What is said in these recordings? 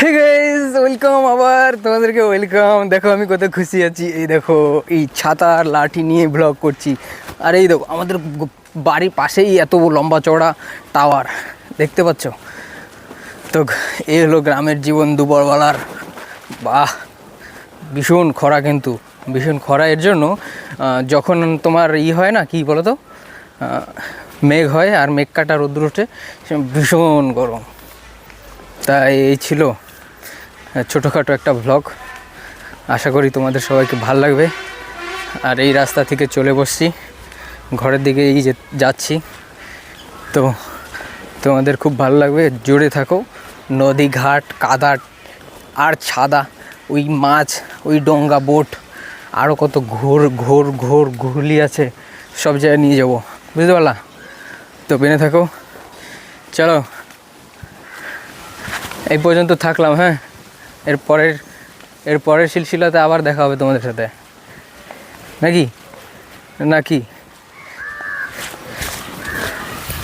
Hey guys welcome আবার তোমাদেরকে welcome দেখো, আমি কত খুশি আছি। এই দেখো, এই ছাতা আর লাঠি নিয়ে ব্লগ করছি। আর এই দেখো, আমাদের বাড়ির পাশেই এত লম্বা চওড়া টাওয়ার দেখতে পাচ্ছ? তো এই হলো গ্রামের জীবন দুপুরবেলার। বাহ, ভীষণ খরা কিন্তু, ভীষণ খরা এর জন্য। যখন তোমার ই হয় না, কি বলো তো মেঘ হয় আর মেঘ কাটা রোদ্র ওঠে ভীষণ গরম। তাই এই ছিল ছোটোখাটো একটা ভ্লগ আশা করি তোমাদের সবাইকে ভালো লাগবে। আর এই রাস্তা থেকে চলে বসছি। ঘরের দিকে এই যে যাচ্ছি। তো তোমাদের খুব ভালো লাগবে। জুড়ে থাকো। নদী ঘাট কাদা আর ছাদা, ওই মাছ, ওই ডঙ্গা বোট আরও কত ঘোর ঘোর ঘোর ঘুরলি আছে, সব জায়গায় নিয়ে যাব। বুঝতে পারলা? তো বেনে থাকো। চলো। এই পর্যন্ত থাকলাম হ্যাঁ। এর পরের এর পরের সিলসিলাতে আবার দেখা হবে তোমাদের সাথে। নাকি? নাকি?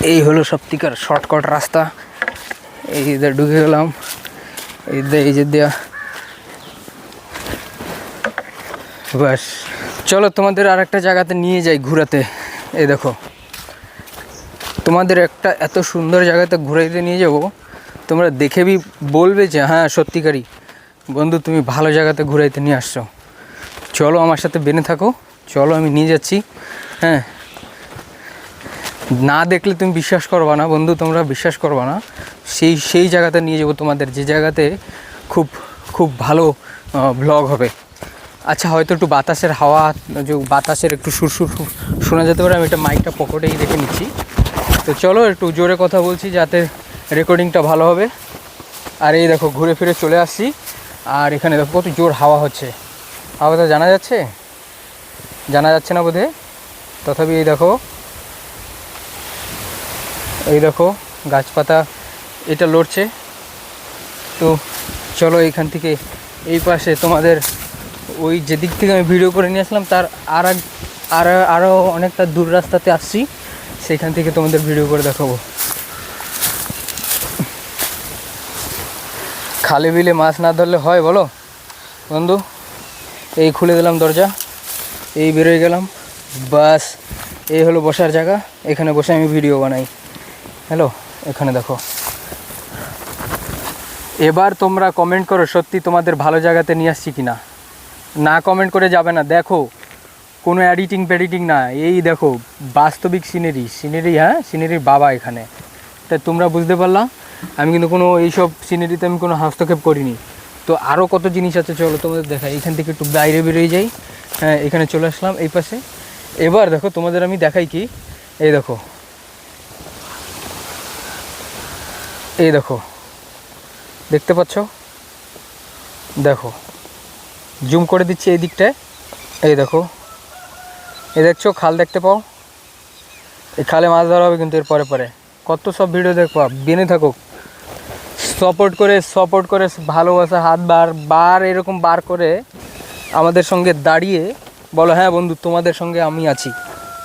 এই হলো সত্যিকার শর্টকাট রাস্তা। এই যে ঢুকে গেলাম। এই যে এই যে দেয়া। বাস চলো তোমাদের আর একটা জায়গাতে নিয়ে যাই ঘোরাতে। এই দেখো। তোমাদের একটা এত সুন্দর জায়গাতে ঘুরাইতে নিয়ে যাব। তোমরা দেখে বি বলবে যে হ্যাঁ সত্যিকারই। বন্ধু, তুমি ভালো জায়গাতে ঘুরাইতে নিয়ে আসছো। চলো আমার সাথে বেনে থাকো। চলো, আমি নিয়ে যাচ্ছি। হ্যাঁ। না দেখলে তুমি বিশ্বাস করবা না বন্ধু, তোমরা বিশ্বাস করবা না। সেই সেই জায়গাতে নিয়ে যাব তোমাদের। যে জায়গাতে খুব খুব ভালো ব্লগ হবে। আচ্ছা হয়তো একটু বাতাসের হাওয়া, যে বাতাসের একটু সুর সুর সুর শোনা যেতে পারে, আমি এটা মাইকটা পকেটেই রেখে নিচ্ছি। তো চলো, একটু জোরে কথা বলছি যাতে রেকর্ডিংটা ভালো হবে। আর এই দেখো, ঘুরে ফিরে চলে আসছি। আর এখানে দেখো কত জোর হাওয়া হচ্ছে। হাওয়াটা জানা যাচ্ছে? জানা যাচ্ছে না বোধহয়? তথাপি এই দেখো এই দেখো গাছপাতা, এটা লড়ছে। তো চলো এইখান থেকে এই পাশে তোমাদের ওই যেদিক থেকে আমি ভিডিও করে নিয়ে আসলাম, তার আর আর আরও অনেকটা দূর রাস্তাতে আসছি। সেইখান থেকে তোমাদের ভিডিও করে দেখাবো। খালে বিলে মাছ না ধরলে হয় বলো? বন্ধু, এই খুলে দিলাম দরজা, এই বেরোয় গেলাম, বাস, এই হলো বসার জায়গা, এখানে বসে আমি ভিডিও বানাই। হ্যালো, এখানে দেখো। এবার তোমরা কমেন্ট করো সত্যি তোমাদের ভালো জায়গাতে নিয়ে আসছি কি না না কমেন্ট করে যাবে না, দেখো, কোনো এডিটিং ফেডিটিং না, এই দেখো, বাস্তবিক সিনারি সিনারি হ্যাঁ সিনারির বাবা এখানে। তা তোমরা বুঝতে পারলা আমি কিন্তু কোনো এইসব সিনারিতে আমি কোনো হস্তক্ষেপ করিনি। তো আরও কত জিনিস আছে চলো তোমাদের দেখাই। এখান থেকে একটু বাইরে বেরিয়ে যাই। হ্যাঁ এখানে চলে আসলাম এই পাশে। এবার দেখো, তোমাদের আমি দেখাই কি। এই দেখো। এই দেখো। দেখতে পাচ্ছ? দেখো। জুম করে দিচ্ছি এই দিকটায়। এই দেখো। এই দেখছ, খাল দেখতে পাও? এই খালে মাছ ধরা হবে কিন্তু এর পরে পরে। কত সব ভিডিও দেখবা বেনে থাকো সাপোর্ট করে সাপোর্ট করে, ভালোবাসা, হাত বার বার এরকম বার করে আমাদের সঙ্গে দাঁড়িয়ে বলো হ্যাঁ বন্ধু, তোমাদের সঙ্গে আমি আছি।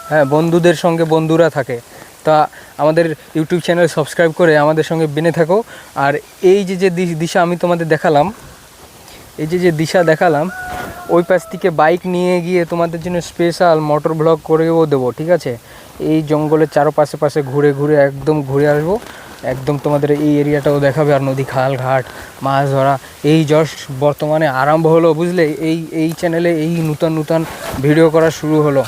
হ্যাঁ বন্ধুদের সঙ্গে বন্ধুরা থাকে। তা আমাদের ইউটিউব চ্যানেল সাবস্ক্রাইব করে আমাদের সঙ্গে বেনে থাকো। আর এই যে যে দিশ- দিশা আমি তোমাদের দেখালাম, এই যে যে দিশা দেখালাম ওই পাশ থেকে বাইক নিয়ে গিয়ে তোমাদের জন্য স্পেশাল মোটর ব্লগ করেও দেবো, ঠিক আছে? এই জঙ্গলের চারপাশে পাশে ঘুরে ঘুরে একদম ঘুরে আসব। একদম তোমাদের এই এরিয়াটাও দেখাবে, আর নদী খাল, ঘাট, মাছ ধরা। এই জাস্ট বর্তমানে আরম্ভ হলো, বুঝলে? এই এই চ্যানেলে এই নূতন নূতন ভিডিও করা শুরু হলো।